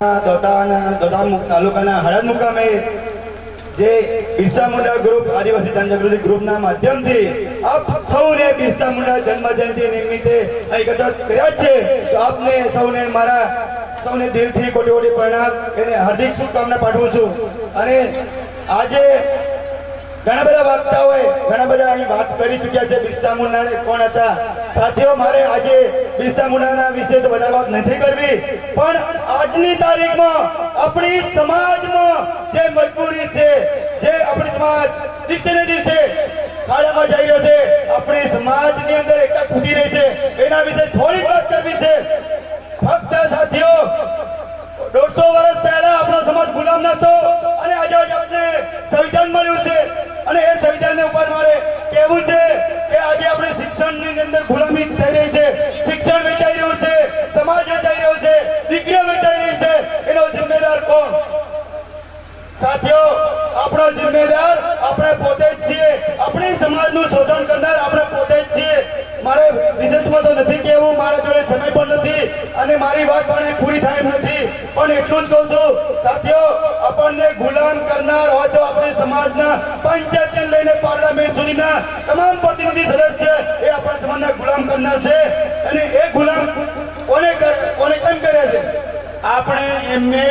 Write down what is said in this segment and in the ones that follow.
ગ્રુપના માધ્યમથી આપ સૌને જન્મ જયંતિ નિમિત્તે એકત્રિત કર્યા છે. તો આપને સૌને મારા, સૌને દિલથી કોટી કોટી પ્રણામ એને હાર્દિક શુભકામના પાઠવું છું. અને આજે ઘણા બધા વક્તાઓએ ઘણા બધા અહીં વાત કરી ચૂક્યા છે બિરસા મુંડા કોણ હતા? સાથીઓ, મારે આજે બિરસા મુંડાના વિશે તો વધારે વાત નથી કરવી, પણ આજની તારીખમાં આપણી સમાજમાં જે મજબૂરી છે, જે આપણી સમાજ દિવસે ને દિવસે ખાડામાં જઈ રહ્યો છે, આપણી સમાજની અંદર એકતા તૂટી રહી છે. એના વિશે થોડીક વાત કરવી છે. ફક્ત સાથીઓ, દોઢસો વર્ષ પહેલા આપણો સમાજ ગુલામ નતો અને આજે આજે આપણે સંવિધાન મળ્યું છે અને એ સંવિધાનને ઉપર મારે કહેવું છે કે આજે આપણે શિક્ષણની અંદર ગુલામી થઈ રહી છે શિક્ષણ વેચાઈ રહ્યું છે સમાજ વેચાઈ રહ્યો છે દીકરીઓ વેચાઈ રહી છે એનો જિમ્મેદાર કોણ સાથીઓ, આપણો જિમ્મેદાર આપણે પોતે જ છીએ. આપણી સમાજનું શોષણ કરનાર આપણે પોતે જ છીએ. મારે વિશેષમાં તો નથી કહેવું, મારા જોડે સમય પણ નથી અને મારી વાત પણ પૂરી થાય નથી. પણ એટલું જ કહું છું, સાથીઓ, આપણને ગુલામ કરનાર હોય તો આપણે સમાજના પંચાયતથી લઈને પાર્લામેન્ટ સુધીના તમામ પ્રતિનિધિ સદસ્ય એ આપણા સમાજના ગુલામ કરનાર છે. અને એ ગુલામ આપણે એમને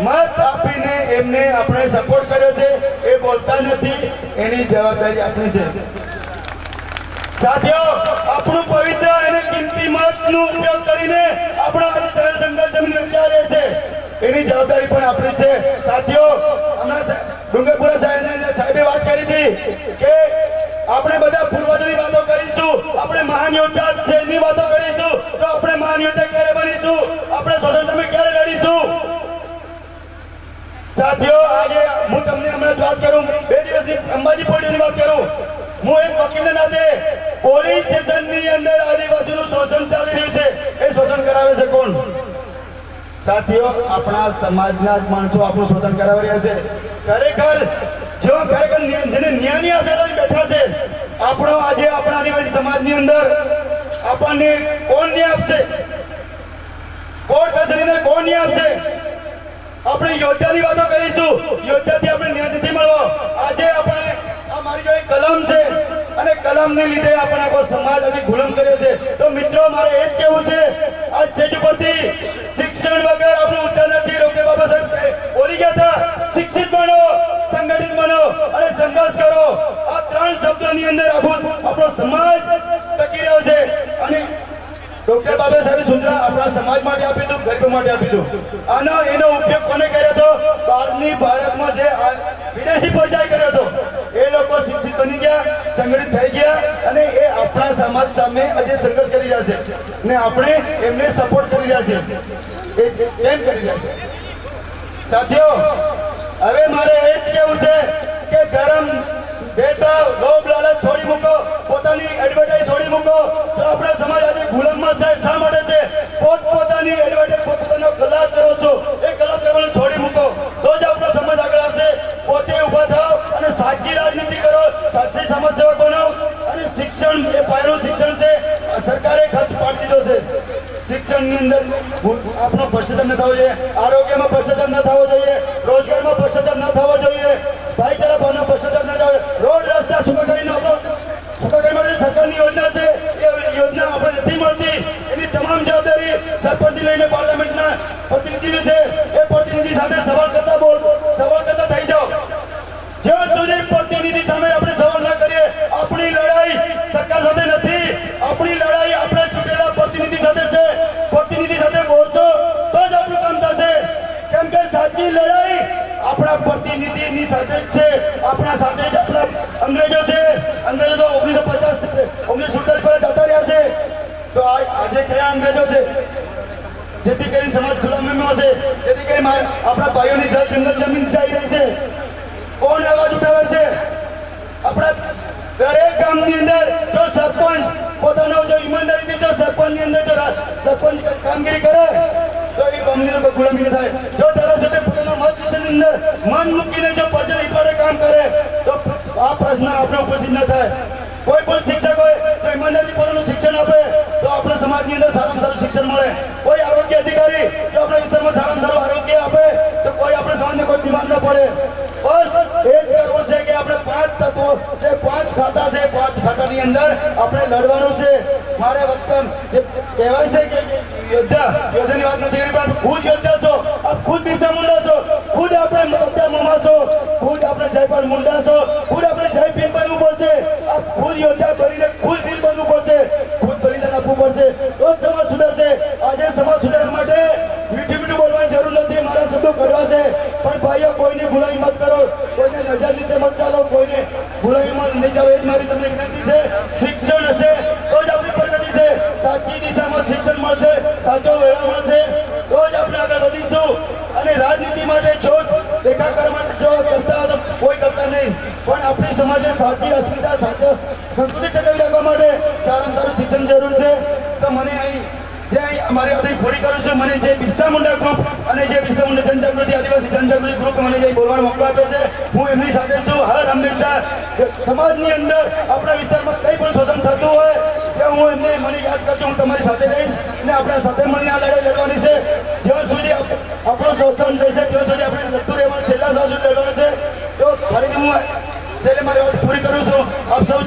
મત આપીને એમને આપણે સપોર્ટ કર્યો છે, એ બોલતા નથી, એની જવાબદારી આપણી છે. સાથીઓ, આપણું પવિત્ર અને કિંમતી મતનો ઉપયોગ કરીને આપણો આજે જળ જંગલ જમીન વિચારે છે. એની જવાબદારી પણ આપણી છે. સાથીઓ, હમણાં ડુંગરપુરા સાહેબ સાહેબે વાત કરી હતી કે આપણે બધા પૂર્વજોની વાતો કરીશું, આપણે મહાન યોદ્ધા છે એની વાતો કરીશું, તો આપણે મહાન યોદ્ધા ક્યારે બનીશું? આપણે લડીશું સાથીઓ આજે હું તમને હમણાં વાત કરું, બે દિવસની અંબાજી પોલીસની વાત કરું. હું એક વકીલના નાતે પોલીસ સ્ટેશનની અંદર આદિવાસીનું શોષણ ચાલી રહ્યું છે. એ શોષણ કરાવે છે કોણ? સાથીઓ, આપણા સમાજના માણસો આપણું શોષણ કરાવી રહ્યા છે. ખરેખર જેઓ ખરેખર જેને ન્યાયની લઈને બેઠા છે, આપણો આજે આપણા આદિવાસી સમાજની અંદર આપણને કોણ ન્યાય આપશે? કોર્ટ કચેરીને કોણ ન્યાય આપશે? આપણે યોદ્ધાની વાતો કરીશું. યોદ્ધાથી આપણે ન્યાય નથી મળવો. આજે આપણે આ મારી જોડે કલમ છે અને કલમને લીધે આપણે આખો સમાજ આજે ગુલામ કર્યો છે. તો મિત્રો, મારે એ જ કહેવું છે, આ સ્ટેજ ઉપરથી શિક્ષણ વગર આપણું ઉદ્ધાર નથી ડોક્ટર બાબા સાહેબ બોલી ગયા હતા, શિક્ષિત બનો, સંગઠિત બનો અને સંઘર્ષ કરો. આ ત્રણ શબ્દોની અંદર આખું આપણો સમાજ ડોક્ટર બાબા સાહેબ સૂચના આપણા સમાજ માટે આપી હતું ગરીબો માટે આપી હતું આનો એનો ઉપયોગ કોને કર્યો હતો? બહારની ભારતમાં જે વિદેશી પહોંચાઈ કર્યો હતો. એ લોકો શિક્ષિત બની ગયા, સંગઠિત થઈ ગયા અને એ આપણા સમાજ સામે આજે સંઘર્ષ કરી રહ્યા છે ને આપણે એમને સપોર્ટ કરી રહ્યા છે. એ કેમ કરી રહ્યા છે? સાથીઓ, હવે મારે એ જ કહેવું છે કે ધર્મ મૂકો. પોતાની એડવર્ટાઇઝ છોડી મૂકો. તો આપણા સમાજ આગળ પોતે ઊભા થાઓ અને સાચી રાજનીતિ કરો. સાચી સમાજ સેવક અને શિક્ષણ, એ પાયાનું શિક્ષણ છે. સરકારે ખર્ચ પાડી દીધો છે. શિક્ષણની અંદર આપણો ભ્રષ્ટાચાર ન થવો જોઈએ. આરોગ્યમાં ભ્રષ્ટાચાર ન થવો જોઈએ. રોજગારમાં ભ્રષ્ટાચાર ન થવો જોઈએ ભાઈચારા ભાવનો ભ્રષ્ટાચાર ન થવો જોઈએ. રોડ રસ્તા સુખાકારીનો આપણો સુખાકારી માટે સરકારની યોજના છે એ યોજના આપણે નથી મળતી એની તમામ જવાબદારી સરપંચથી લઈને પાર્લામેન્ટના પ્રતિનિધિની છે એ પ્રતિનિધિ સાથે સવાલ કરતા બોલ સવાલ કરતા થઈ જાઓ જ્યાં સુધી પ્રતિનિધિ સામે આપણે સવાલ ના કરીએ આપણી લડાઈ સરકાર સાથે નથી આપણી લડાઈ આપણે ચૂંટેલા પ્રતિનિધિ સાથે છે પ્રતિનિધિ સાથે બોલશો તો જ આપણું કામ થશે કેમ કે સાચી લડાઈ આપણા પ્રતિનિધિની સાથે જ છે. આપણા સાથે જ આપણા અંગ્રેજો છે. અંગ્રેજો તો ઓગણીસો પચાસ, ઓગણીસો સુડતાલીસ પહેલા જતા રહ્યા છે. તો આજે કયા અંગ્રેજો છે? જેથી કરીને સમાજ ગુલામીમાં હશે. જેથી કરીને આપણા ભાઈઓની જળ જંગલ જમીન જઈ રહી છે. કોણ અવાજ ઉઠાવે છે? આપણા દરેક ગામની અંદર જો સરપંચ પોતાનો જો ઈમાનદારીથી જો સરપંચની અંદર જો સરપંચ કામગીરી કરે, તો એ ગામની ગુલામી થાય. જો વિસ્તારની અંદર મન મૂકીને જો પ્રજા હિતવાડે કામ કરે, તો આ પ્રશ્ન આપણે ઉપસ્થિત ન થાય. કોઈ પણ શિક્ષક હોય, તો ઈમાનદારી પોતાનું શિક્ષણ આપે, તો આપણા સમાજની અંદર સારામાં સારું શિક્ષણ મળે. કોઈ આરોગ્ય અધિકારી, જો આપણા વિસ્તારમાં સારામાં સારું આરોગ્ય આપે, તો કોઈ બીમાર ન પડે. બસ એ જ કરવું છે કે આપણે પાંચ તત્વો છે, પાંચ ખાતા છે, પાંચ ખાતાની અંદર આપણે લડવાનું છે. મારે વક્તવ્ય કહેવાય છે કે યોદ્ધા, યોદ્ધાની વાત નથી કરી, પણ ખુદ યોદ્ધા છો. આપ ખુદ બિરસા મુંડા છો. ખુદ આપણે મોટા મોમા છો ખુદ આપણે જયપાલ મુંડા છો ખુદ આપણે જય ભીમ બનવું પડશે. આ ખુદ યોદ્ધા બનીને ખુદ ભીમ બનવું પડશે. ખુદ બલિદાન આપવું પડશે. તો સમાજ સુધરશે. આજે સમાજ સુધારવા માટે મીઠી મીઠું બોલવાની જરૂર નથી. મારા શબ્દો કડવા છે પણ ભાઈઓ, કોઈને ભૂલાવી મત કરો. કોઈને નજર નીચે મત ચાલો. કોઈને ભૂલાઈમાં નહીં ચાલો. એ મારી તમને વિનંતી છે. શિક્ષણ હશે તો જ આપણી પ્રગતિ છે. સાચી દિશામાં શિક્ષણ મળશે. સાચો વ્યવહાર મળશે. તો જ આપણે આગળ વધીશું. અને રાજનીતિ માટે જો દેખા કરવા માટે જો કરતા હોય તો કોઈ કરતા નહીં. પણ આપણી સમાજે સાચી અસ્મિતા સાચો સંસ્કૃતિ ટકાવી રાખવા માટે સારામાં સારું શિક્ષણ જરૂર છે. તો મને અહીં જે અમારી હતી પૂરી કરું છું, મને જે બિરસા મુંડા ગ્રુપ અને જે બિરસા મુંડા જનજાગૃતિ આદિવાસી જનજાગૃતિ ગ્રુપ મને જે બોલવાનો મોકો આપ્યો છે, હું એમની સાથે છું. હર હંમેશા સમાજની અંદર આપણા વિસ્તારમાં કંઈ પણ શોષણ થતું હોય કે હું એમને મને યાદ કરજો, હું તમારી સાથે રહીશ અને આપણે સાથે મળીને આ લડાઈ લડવાની છે. જ્યાં સુધી આપણો શોષણ રહેશે, ત્યાં સુધી આપણે લડતું રહેવાનું, છેલ્લા સાસુ લડવાનું છે. તો ફરીથી હું છેલ્લે મારી વાત પૂરી કરું છું. આપ સૌ